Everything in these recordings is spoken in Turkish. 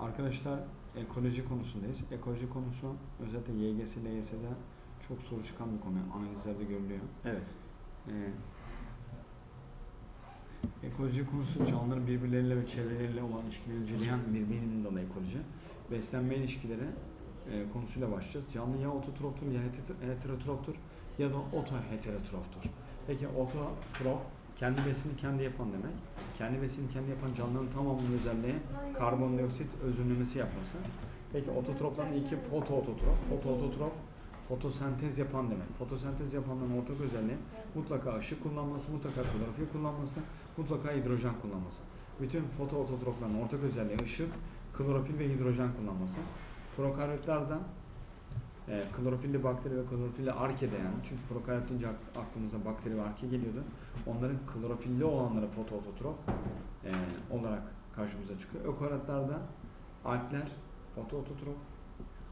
arkadaşlar ekoloji konusundayız. Ekoloji konusu özellikle YGS, LYS'de çok soru çıkan bir konu. Analizlerde görülüyor. Evet. Ee, ekoloji konusu canlıların birbirleriyle ve çevreleriyle olan ilişkileri inceleyen bir bilim dalı ekoloji. Beslenme ilişkileri e, konusuyla başlayacağız. Canlı ya ototroftur ya heter- heterotroftur ya da otoheterotroftur. Peki ototrof kendi besini kendi yapan demek. Kendi besini kendi yapan canlıların tamamının özelliği karbondioksit özümlemesi yapması. Peki ototrofların ilki fotoototrof. Fotoototrof fotosentez yapan demek. Fotosentez yapanların ortak özelliği mutlaka ışık kullanması, mutlaka klorofil kullanması, mutlaka hidrojen kullanması. Bütün fotoototrofların ortak özelliği ışık, klorofil ve hidrojen kullanması. Prokaryotlerde e, klorofilli bakteri ve klorofilli arke de yani. Çünkü prokaryot deyince ak- aklımıza bakteri ve arke geliyordu. Onların klorofilli olanları fotoototrof e, olarak karşımıza çıkıyor. Ökaryotlerde algler fotoototrof,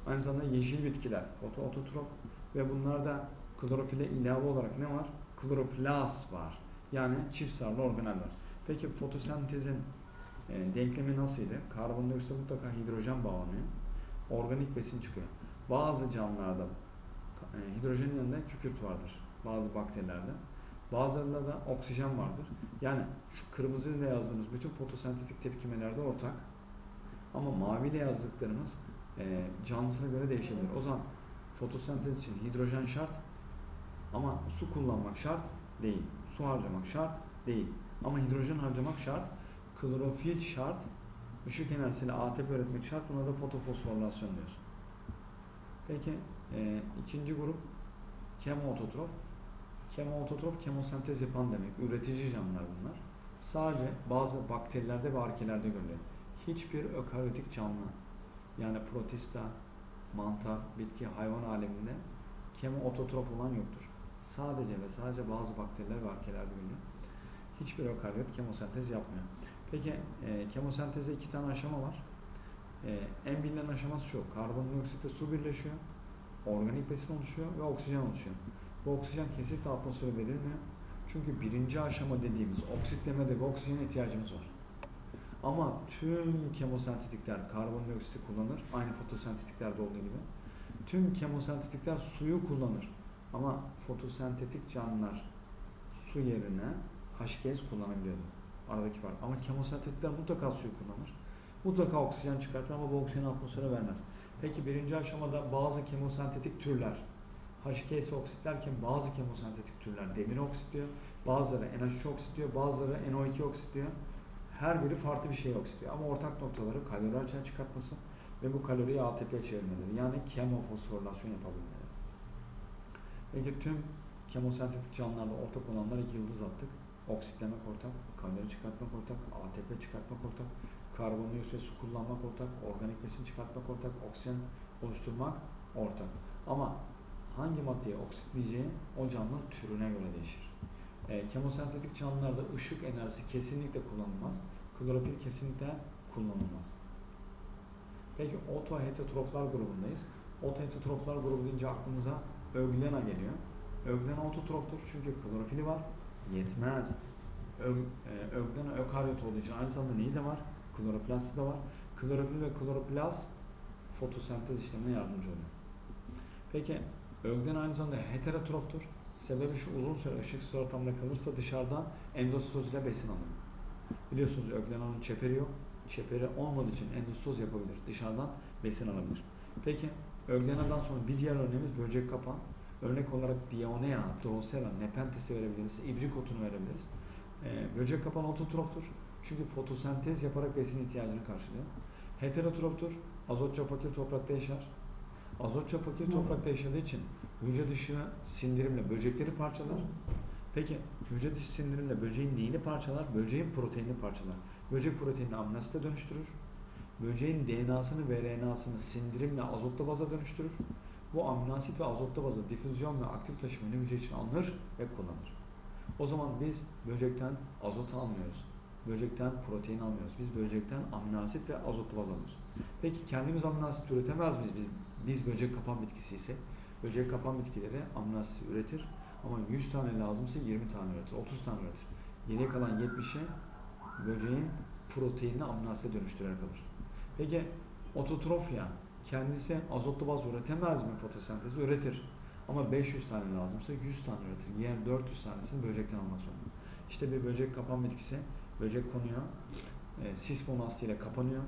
aynı zamanda yeşil bitkiler fotoototrof ve bunlarda klorofile ilave olarak ne var? Kloroplast var. Yani çift sarılı organel var. Peki fotosentezin e, denklemi nasılydı? Karbondioksite mutlaka hidrojen bağlanıyor. Organik besin çıkıyor. Bazı canlılarda e, hidrojenin yanında kükürt vardır. Bazı bakterilerde. Bazılarında da oksijen vardır. Yani şu kırmızı ile yazdığımız bütün fotosentetik tepkimelerde ortak. Ama mavi ile yazdıklarımız e, canlısına göre değişebilir. O zaman fotosentez için hidrojen şart ama su kullanmak şart değil. Su harcamak şart değil. Ama hidrojen harcamak şart. Klorofil şart. Işık enerjisiyle ATP üretmek şart. Buna da fotofosforilasyon diyoruz. Peki e, ikinci grup kemoototrof. Kemoototrof kemosentez yapan demek. Üretici canlılar bunlar. Sadece bazı bakterilerde ve arkelerde görülüyor. Hiçbir ökaryotik canlı yani protista, mantar, bitki, hayvan aleminde kemoototrof olan yoktur. Sadece ve sadece bazı bakteriler ve arkelerde görülüyor. Hiçbir ökaryot kemosentez yapmıyor. Peki e, kemosentezde iki tane aşama var. E, en bilinen aşaması şu. Karbondioksitle su birleşiyor. Organik besin oluşuyor ve oksijen oluşuyor. Bu oksijen kesinlikle atmosfere verilmiyor. Çünkü birinci aşama dediğimiz oksitlemede ve oksijen ihtiyacımız var. Ama tüm kemosentetikler karbondioksiti kullanır. Aynı fotosentetiklerde olduğu gibi. Tüm kemosentetikler suyu kullanır. Ama fotosentetik canlılar su yerine H2S kullanabiliyordu. Aradaki fark. Ama kemosentetikler mutlaka suyu kullanır. Mutlaka oksijen çıkartır ama bu oksijeni atmosfere vermez. Peki birinci aşamada bazı kemosentetik türler H2S oksitlerken bazı kemosentetik türler demir oksitliyor, bazıları NH3 oksitliyor, bazıları NO2 oksitliyor. Her biri farklı bir şey oksitliyor ama ortak noktaları kalori açığa çıkartması ve bu kaloriyi ATP'ye çevirmeleri. Yani kemofosforilasyon yapabilmeleri. Peki tüm kemosentetik canlılarda ortak olanlar iki yıldız attık. Oksitlemek ortak, kalori çıkartmak ortak, ATP çıkartmak ortak, karbondioksit su kullanmak ortak, organik besin çıkartmak ortak, oksijen oluşturmak ortak. Ama hangi maddeye oksitleyeceği o canlının türüne göre değişir. E, kemosentetik canlılarda ışık enerjisi kesinlikle kullanılmaz. Klorofil kesinlikle kullanılmaz. Peki otoheterotroflar grubundayız. Otoheterotroflar grubu deyince aklımıza Öglena geliyor. Öglena ototroftur çünkü klorofili var. Yetmez. Ög, e, Öglena ökaryot olduğu için aynı zamanda neyi de var? Kloroplasti de var. Klorofil ve kloroplast fotosentez işlemine yardımcı oluyor. Peki Öglen aynı zamanda heterotroftur. Sebebi şu uzun süre ışıksız ortamda kalırsa dışarıdan endostoz ile besin alır. Biliyorsunuz Öglena'nın çeperi yok. Çeperi olmadığı için endostoz yapabilir. Dışarıdan besin alabilir. Peki Öglena'dan sonra bir diğer örneğimiz böcek kapan. Örnek olarak Dionea, Drosera, Nepentes'i verebiliriz. İbrikotunu verebiliriz. Ee, böcek kapan ototroftur. Çünkü fotosentez yaparak besin ihtiyacını karşılıyor. Heterotroftur. Azotça fakir toprakta yaşar. Azotça fakir toprakta yaşadığı için hücre dışı sindirimle böcekleri parçalar. Peki hücre dışı sindirimle böceğin neyini parçalar? Böceğin proteinini parçalar. Böcek proteinini amino asite dönüştürür. Böceğin DNA'sını ve RNA'sını sindirimle azotlu baza dönüştürür. Bu amino asit ve azotlu bazı difüzyon ve aktif taşımayı hücre için alınır ve kullanır. O zaman biz böcekten azot almıyoruz. Böcekten protein almıyoruz. Biz böcekten amino ve azotlu baz alıyoruz. Peki kendimiz amino üretemez miyiz biz? Biz böcek kapan bitkisi ise böcek kapan bitkileri amino üretir ama 100 tane lazımsa 20 tane üretir, 30 tane üretir. Geriye kalan 70'e böceğin proteinini amino dönüştürerek alır. Peki ototrofya kendisi azotlu baz üretemez mi fotosentezde? Üretir. Ama 500 tane lazımsa 100 tane üretir. Diğer 400 tanesini böcekten almak zorunda. İşte bir böcek kapan bitkisi, böcek konuyor, e, sis ile kapanıyor.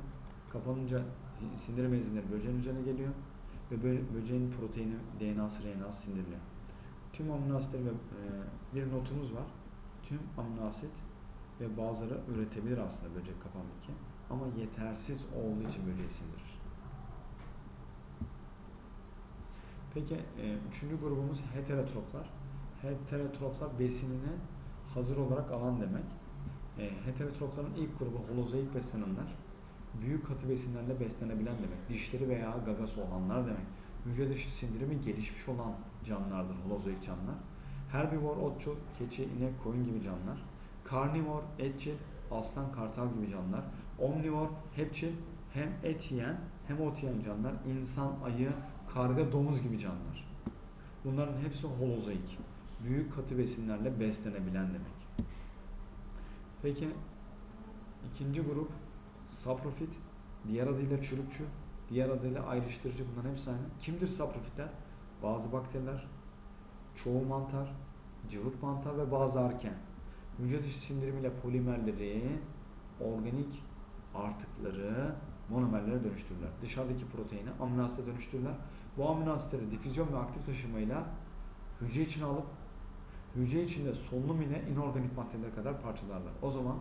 Kapanınca sindirim enzimleri böceğin üzerine geliyor ve bö- böceğin proteini, DNA'sı, RNA'sı sindiriliyor. Tüm amino asitleri ve e, bir notumuz var. Tüm amino asit ve bazıları üretebilir aslında böcek kapan ama yetersiz olduğu için böceği sindirir. Peki e, üçüncü grubumuz heterotroflar. Heterotroflar besinini hazır olarak alan demek. E, heterotrofların ilk grubu holozoik beslenenler. Büyük katı besinlerle beslenebilen demek. Dişleri veya gagası olanlar demek. Hücre dışı sindirimi gelişmiş olan canlılardır holozoik canlılar. Herbivor, otçul, keçi, inek, koyun gibi canlılar. Karnivor, etçil, aslan, kartal gibi canlılar. Omnivor, hepçil, hem et yiyen hem ot yiyen canlılar. İnsan, ayı, karga, domuz gibi canlılar. Bunların hepsi holozoik. Büyük katı besinlerle beslenebilen demek. Peki ikinci grup saprofit, diğer adıyla çürükçü, diğer adıyla ayrıştırıcı bunların hepsi aynı. Kimdir saprofitler? Bazı bakteriler, çoğu mantar, cıvık mantar ve bazı arken. Hücre dışı sindirimiyle polimerleri, organik artıkları monomerlere dönüştürürler. Dışarıdaki proteini amino asite dönüştürürler. Bu amino asitleri difüzyon ve aktif taşımayla hücre içine alıp hücre içinde solunum ile inorganik maddelere kadar parçalarlar. O zaman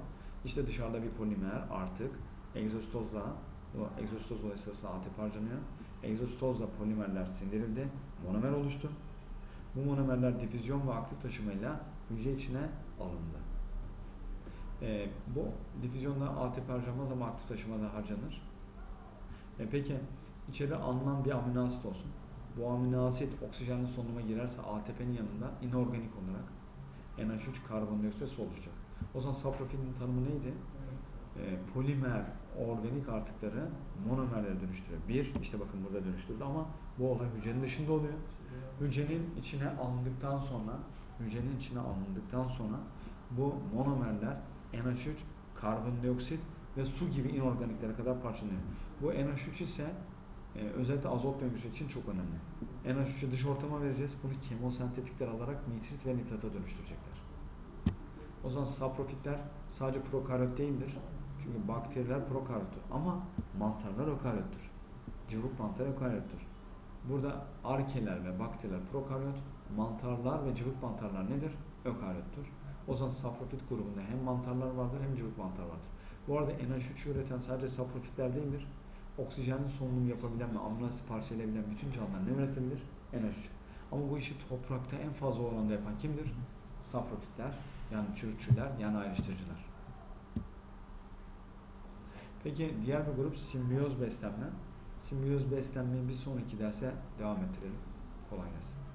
işte dışarıda bir polimer artık egzostozla bu egzostoz dolayısıyla ATP harcanıyor. Egzostozla polimerler sindirildi. Monomer oluştu. Bu monomerler difüzyon ve aktif taşımayla hücre içine alındı. E, bu difüzyonda ATP harcanmaz ama aktif taşımada harcanır. E, peki içeri alınan bir amino asit olsun. Bu amino asit oksijenli solunuma girerse ATP'nin yanında inorganik olarak NH3 karbondioksit oluşacak. O zaman saprofilin tanımı neydi? E, polimer organik artıkları monomerlere dönüştürüyor. Bir, işte bakın burada dönüştürdü ama bu olay hücrenin dışında oluyor. Hücrenin içine alındıktan sonra hücrenin içine alındıktan sonra bu monomerler NH3, karbondioksit ve su gibi inorganiklere kadar parçalanıyor. Bu NH3 ise e, özellikle azot döngüsü için çok önemli. NH3'ü dış ortama vereceğiz. Bunu kemosentetikler alarak nitrit ve nitrata dönüştürecekler. O zaman saprofitler sadece prokaryot değildir. Çünkü bakteriler prokaryottur. Ama mantarlar ökaryottur. Cıvık mantar ökaryottur. Burada arkeler ve bakteriler prokaryot, mantarlar ve cıvık mantarlar nedir? Ökaryottur. O zaman saprofit grubunda hem mantarlar vardır hem cıvık mantar vardır. Bu arada NH3 üreten sadece saprofitler değildir. Oksijenli solunum yapabilen ve amino parçalayabilen bütün canlılar ne üretebilir? NH3. Ama bu işi toprakta en fazla oranda yapan kimdir? Saprofitler, yani çürükçüler, yani ayrıştırıcılar. Peki diğer bir grup simbiyoz beslenme. Simbiyoz beslenmeyi bir sonraki derse devam ettirelim. Kolay gelsin.